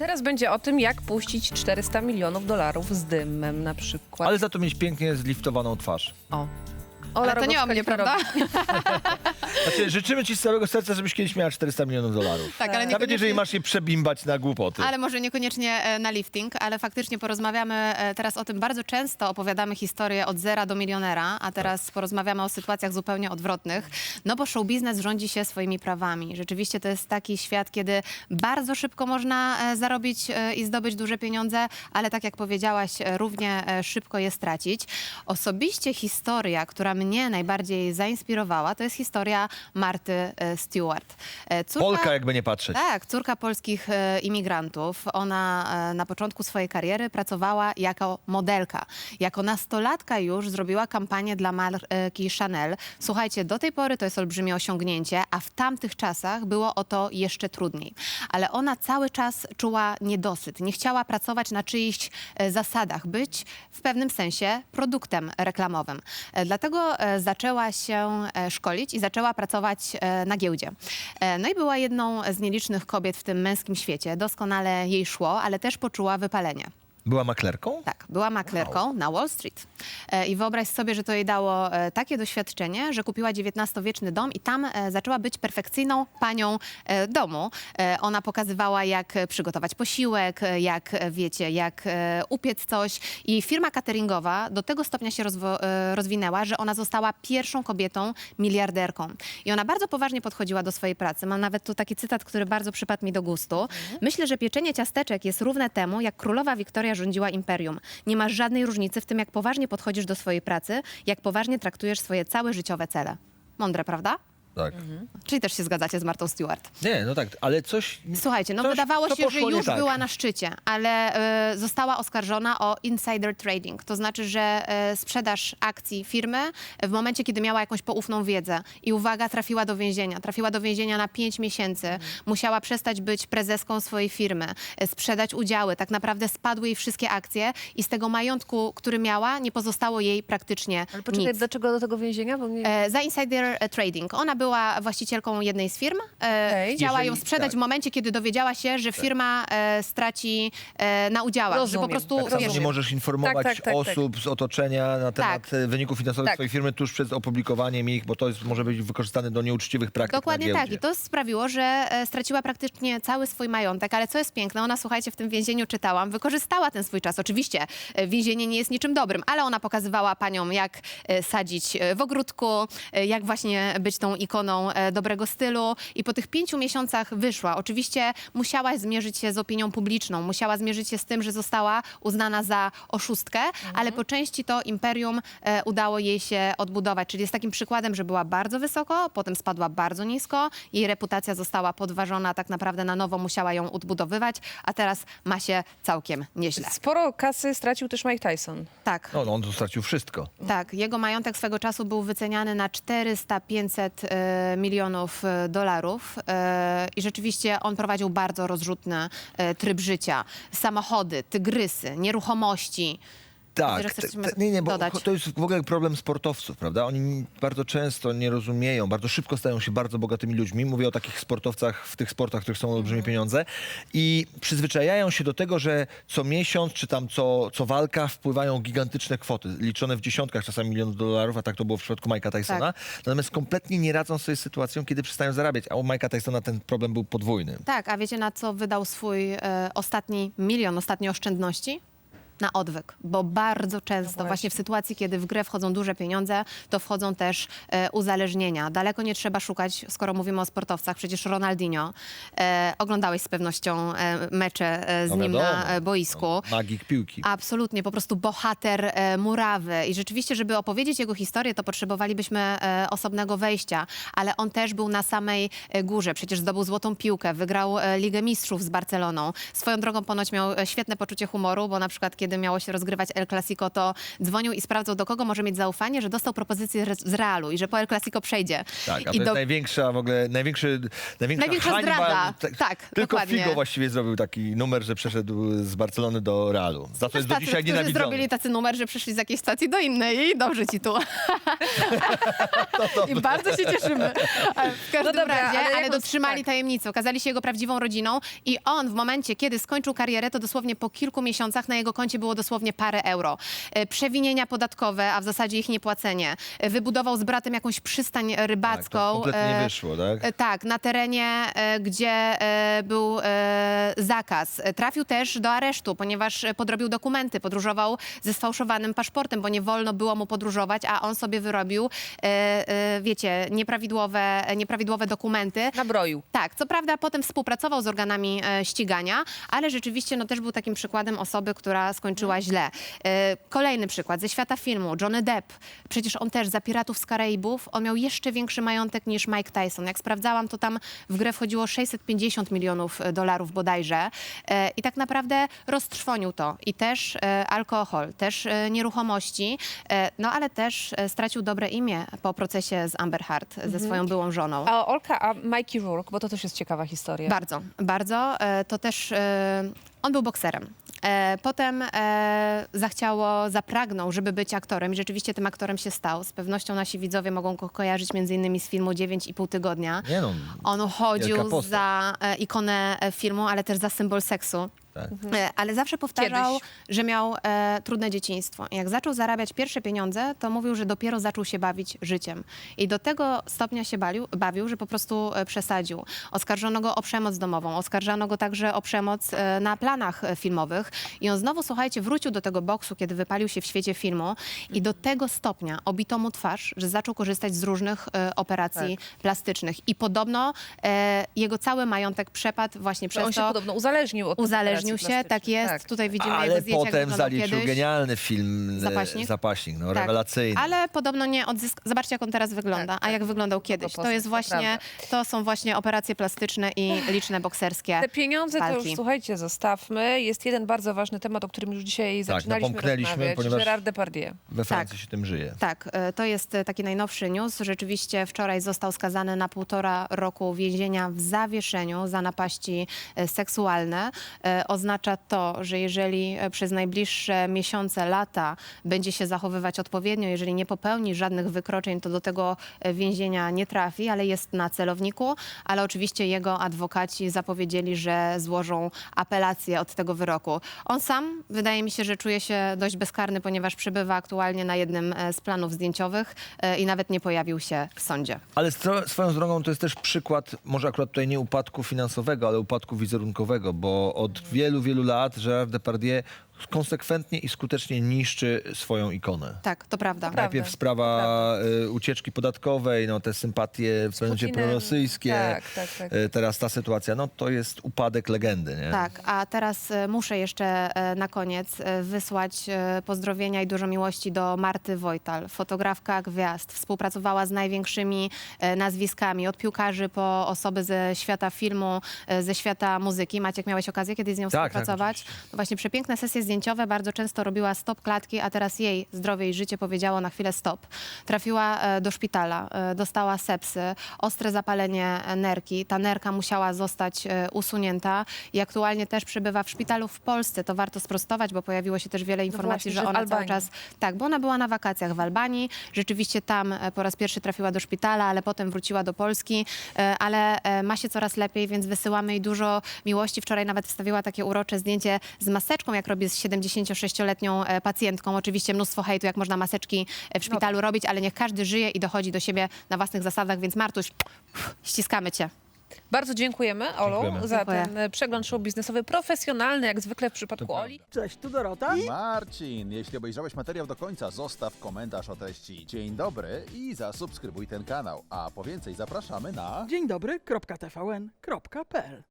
teraz będzie o tym, jak puścić 400 milionów dolarów z dymem na przykład. Ale za to mieć pięknie zliftowaną twarz. O. Ale to nie o Rogowska mnie, prawda? Znaczy, życzymy ci z całego serca, żebyś kiedyś miała 400 milionów dolarów. Tak, ale Nawet jeżeli masz je przebimbać na głupoty. ale może niekoniecznie e, na lifting, ale faktycznie porozmawiamy e, teraz o tym bardzo często. Opowiadamy historię od zera do milionera, a teraz porozmawiamy o sytuacjach zupełnie odwrotnych. No bo show biznes rządzi się swoimi prawami. Rzeczywiście to jest taki świat, kiedy bardzo szybko można e, zarobić e, i zdobyć duże pieniądze, ale tak jak powiedziałaś, e, równie e, szybko je stracić. Osobiście historia, która mnie najbardziej zainspirowała, to jest historia Marty e, Stewart. E, córka- Polka, jakby nie patrzeć. tak, córka polskich e, imigrantów. Ona e, na początku swojej kariery pracowała jako modelka. Jako nastolatka już zrobiła kampanię dla marki Chanel. Słuchajcie, do tej pory to jest olbrzymie osiągnięcie, a w tamtych czasach było o to jeszcze trudniej. Ale ona cały czas czuła niedosyt. Nie chciała pracować na czyichś e, zasadach, być w pewnym sensie produktem reklamowym. E, Dlatego zaczęła się e, szkolić i zaczęła pracować e, na giełdzie. E, No i była jedną z nielicznych kobiet w tym męskim świecie. Doskonale jej szło, ale też poczuła wypalenie. Była maklerką? Tak, była maklerką na Wall Street. E, I wyobraź sobie, że to jej dało e, takie doświadczenie, że kupiła XIX-wieczny dom i tam e, zaczęła być perfekcyjną panią e, domu. E, Ona pokazywała, jak e, przygotować posiłek, e, jak e, wiecie, jak e, upiec coś. I firma cateringowa do tego stopnia się rozwo- e, rozwinęła, że ona została pierwszą kobietą miliarderką. I ona bardzo poważnie podchodziła do swojej pracy. Mam nawet tu taki cytat, który bardzo przypadł mi do gustu. Myślę, że pieczenie ciasteczek jest równe temu, jak królowa Wiktoria rządziła imperium. Nie masz żadnej różnicy w tym, jak poważnie podchodzisz do swojej pracy, jak poważnie traktujesz swoje całe życiowe cele. Mądre, prawda? Tak. Czyli też się zgadzacie z Martą Stewart. Nie, no tak, ale coś... Słuchajcie, no Coś, wydawało się, że poszło nie już tak. była na szczycie, ale e, została oskarżona o insider trading. To znaczy, że e, sprzedaż akcji firmy w momencie, kiedy miała jakąś poufną wiedzę i uwaga, trafiła do więzienia. Trafiła do więzienia na pięć miesięcy. Musiała przestać być prezeską swojej firmy, e, sprzedać udziały. Tak naprawdę spadły jej wszystkie akcje i z tego majątku, który miała, nie pozostało jej praktycznie Ale poczekaj, nic. dlaczego do tego więzienia? Bo mnie... E, za insider trading. Ona była właścicielką jednej z firm. E, Okej. Chciała Jeżeli- ją sprzedać tak. w momencie, kiedy dowiedziała się, że firma e, straci e, na udziałach. Że Rozumiem. po prostu Tak samo wiesz, nie możesz informować Tak, tak, tak, osób z otoczenia na temat Tak. e, wyników finansowych Tak. swojej firmy tuż przed opublikowaniem ich, bo to jest, może być wykorzystane do nieuczciwych praktyk Dokładnie na tak. giełdzie. I to sprawiło, że e, straciła praktycznie cały swój majątek. Ale co jest piękne, ona, słuchajcie, w tym więzieniu czytałam, wykorzystała ten swój czas. Oczywiście e, więzienie nie jest niczym dobrym, ale ona pokazywała paniom, jak e, sadzić e, w ogródku, e, jak właśnie być tą ikoną e, dobrego stylu. I po tych pięciu miesiącach wyszła. Oczywiście musiała zmierzyć się z opinią publiczną, musiała zmierzyć się z tym, że została uznana za oszustkę, ale po części to imperium e, udało jej się odbudować. Czyli jest takim przykładem, że była bardzo wysoko, potem spadła bardzo nisko, jej reputacja została podważona, tak naprawdę na nowo musiała ją odbudowywać, a teraz ma się całkiem nieźle. Sporo kasy stracił też Mike Tyson. Tak. No, no, on stracił wszystko. Tak, jego majątek swego czasu był wyceniany na 400-500 e, milionów e, dolarów e, i rzeczywiście on prowadził bardzo rozrzutny e, tryb życia. Samochody, tygrysy, nieruchomości. Tak, że chcesz te- coś te- nie, nie, bo dodać? to jest w ogóle problem sportowców, prawda? Oni bardzo często nie rozumieją, bardzo szybko stają się bardzo bogatymi ludźmi. Mówię o takich sportowcach w tych sportach, w których są olbrzymie pieniądze i przyzwyczajają się do tego, że co miesiąc czy tam co, co walka wpływają gigantyczne kwoty, liczone w dziesiątkach czasami milionów dolarów, a tak to było w przypadku Mike'a Tysona. Natomiast kompletnie nie radzą sobie z sytuacją, kiedy przestają zarabiać, a u Mike'a Tysona ten problem był podwójny. Tak, a wiecie na co wydał swój e, ostatni milion, ostatnie oszczędności? Na odwyk, bo bardzo często właśnie. właśnie w sytuacji, kiedy w grę wchodzą duże pieniądze, to wchodzą też e, uzależnienia. Daleko nie trzeba szukać, skoro mówimy o sportowcach, przecież Ronaldinho, e, oglądałeś z pewnością e, mecze e, z No nim wiadomo, na e, boisku. no, magik piłki. Absolutnie, po prostu bohater e, murawy. I rzeczywiście, żeby opowiedzieć jego historię, to potrzebowalibyśmy e, osobnego wejścia, ale on też był na samej e, górze. Przecież zdobył złotą piłkę, wygrał e, Ligę Mistrzów z Barceloną. Swoją drogą ponoć miał e, świetne poczucie humoru, bo na przykład kiedy kiedy miało się rozgrywać El Clasico, to dzwonił i sprawdzał, do kogo może mieć zaufanie, że dostał propozycję re- z Realu i że po El Clasico przejdzie. Tak, a to I jest do... największa w ogóle, największy, największa, Największa hańba. zdrada. Tak, Tak, Tylko dokładnie. Figo właściwie zrobił taki numer, że przeszedł z Barcelony do Realu. Za to jest do dzisiaj którzy nienawidzony. zrobili tacy numer, że przyszli z jakiejś stacji do innej i dobrze ci tu. I bardzo się cieszymy. Ale W każdym No dobra, razie, ale ale, dotrzymali tak. tajemnicy, okazali się jego prawdziwą rodziną i on w momencie, kiedy skończył karierę, to dosłownie po kilku miesiącach na jego koncie było dosłownie parę euro. E, Przewinienia podatkowe, a w zasadzie ich niepłacenie. E, Wybudował z bratem jakąś przystań Tak, rybacką. to kompletnie nie e, wyszło, tak? Tak, na terenie, gdzie był zakaz. Trafił też do aresztu, ponieważ podrobił dokumenty, podróżował ze sfałszowanym paszportem, bo nie wolno było mu podróżować, a on sobie wyrobił, wiecie, nieprawidłowe, nieprawidłowe dokumenty. Nabroił. Tak, co prawda potem współpracował z organami ścigania, ale rzeczywiście no, też był takim przykładem osoby, która skończyła źle. E, kolejny przykład ze świata filmu, Johnny Depp. Przecież on też za Piratów z Karaibów, on miał jeszcze większy majątek niż Mike Tyson. Jak sprawdzałam, to tam w grę wchodziło 650 milionów e, dolarów bodajże. E, I tak naprawdę roztrwonił to. I też e, alkohol, też e, nieruchomości, e, no ale też e, stracił dobre imię po procesie z Amber Heard, ze swoją byłą żoną. A Olka, a Mikey Rourke, bo to też jest ciekawa historia. Bardzo, bardzo. E, To też e, on był bokserem. E, Potem e, zachciało, zapragnął, żeby być aktorem i rzeczywiście tym aktorem się stał. Z pewnością nasi widzowie mogą go kojarzyć między innymi z filmu 9,5 tygodnia. Nie no, On chodził postać. za e, ikonę filmu, ale też za symbol seksu. Tak. E, Ale zawsze powtarzał, Kiedyś. że miał e, trudne dzieciństwo. Jak zaczął zarabiać pierwsze pieniądze, to mówił, że dopiero zaczął się bawić życiem. I do tego stopnia się bawił, bawił że po prostu e, przesadził. Oskarżono go o przemoc domową, oskarżano go także o przemoc e, na planach e, filmowych. I on znowu, słuchajcie, wrócił do tego boksu, kiedy wypalił się w świecie filmu. I do tego stopnia obito mu twarz, że zaczął korzystać z różnych e, operacji plastycznych. I podobno e, jego cały majątek przepadł właśnie przez on się to. podobno uzależnił od tych Uzależnił operacji się, tak plastycznych. jest. Tutaj widzimy jego Ale zdjęcia, jak potem wyglądał zaliczył kiedyś. genialny film e, Zapaśnik? Zapaśnik no, Tak. rewelacyjny. Ale podobno nie odzyskał. Zobaczcie, jak on teraz wygląda, Tak, a tak. jak wyglądał kiedyś. To jest właśnie, to są właśnie operacje plastyczne i liczne bokserskie. Te pieniądze to walki. już, słuchajcie, zostawmy. Jest jeden bardzo ważny temat, o którym już dzisiaj Tak, zaczynaliśmy napomknęliśmy, rozmawiać. ponieważ- Gerard Depardieu. We Francji się tym żyje. Tak, e, to jest e, taki najnowszy news. Rzeczywiście wczoraj został skazany na półtora roku więzienia w zawieszeniu za napaści e, seksualne. E, Oznacza to, że jeżeli e, przez najbliższe miesiące, lata będzie się zachowywać odpowiednio, jeżeli nie popełni żadnych wykroczeń, to do tego e, więzienia nie trafi, ale jest na celowniku. Ale oczywiście jego adwokaci zapowiedzieli, że złożą apelację od tego wyroku. On sam, wydaje mi się, że czuje się dość bezkarny, ponieważ przebywa aktualnie na jednym e, z planów zdjęciowych i nawet nie pojawił się w sądzie. Ale swoją drogą to jest też przykład, może akurat tutaj nie upadku finansowego, ale upadku wizerunkowego, bo od wielu, wielu lat Gerard Depardieu konsekwentnie i skutecznie niszczy swoją ikonę. Tak, to prawda. Prawda. Najpierw sprawa y, ucieczki podatkowej, no te sympatie w pewnym Putinem. prorosyjskie. Tak, tak, tak. Y, Teraz ta sytuacja, no to jest upadek legendy, nie? Tak, a teraz e, muszę jeszcze e, na koniec e, wysłać e, pozdrowienia i dużo miłości do Marty Wojtal, fotografka gwiazd. Współpracowała z największymi e, nazwiskami, od piłkarzy po osoby ze świata filmu, e, ze świata muzyki. Maciek, miałeś okazję kiedyś z nią Tak, tak, współpracować? oczywiście. No Właśnie przepiękne sesje zdjęciowe, bardzo często robiła stop klatki, a teraz jej zdrowie i życie powiedziało na chwilę stop. Trafiła e, do szpitala, e, dostała sepsy, ostre zapalenie nerki. Ta nerka musiała zostać e, usunięta i aktualnie też przebywa w szpitalu w Polsce. To warto sprostować, bo pojawiło się też wiele informacji, właśnie, że ona cały czas... Tak, bo ona była na wakacjach w Albanii. Rzeczywiście tam po raz pierwszy trafiła do szpitala, ale potem wróciła do Polski, ale ma się coraz lepiej, więc wysyłamy jej dużo miłości. Wczoraj nawet wstawiła takie urocze zdjęcie z maseczką, jak robi z 76-letnią e, pacjentką. Oczywiście mnóstwo hejtu, jak można maseczki e, w szpitalu robić, ale niech każdy żyje i dochodzi do siebie na własnych zasadach, więc Martuś, ściskamy cię. Bardzo dziękujemy, Olu, Dziękujemy. za Dziękuję. ten e, przegląd show biznesowy, profesjonalny, jak zwykle w przypadku Oli. Cześć, tu Dorota. Marcin, jeśli obejrzałeś materiał do końca, zostaw komentarz o treści. Dzień dobry i zasubskrybuj ten kanał. A po więcej zapraszamy na... Dzień dobry, kropka TVN, kropka PL.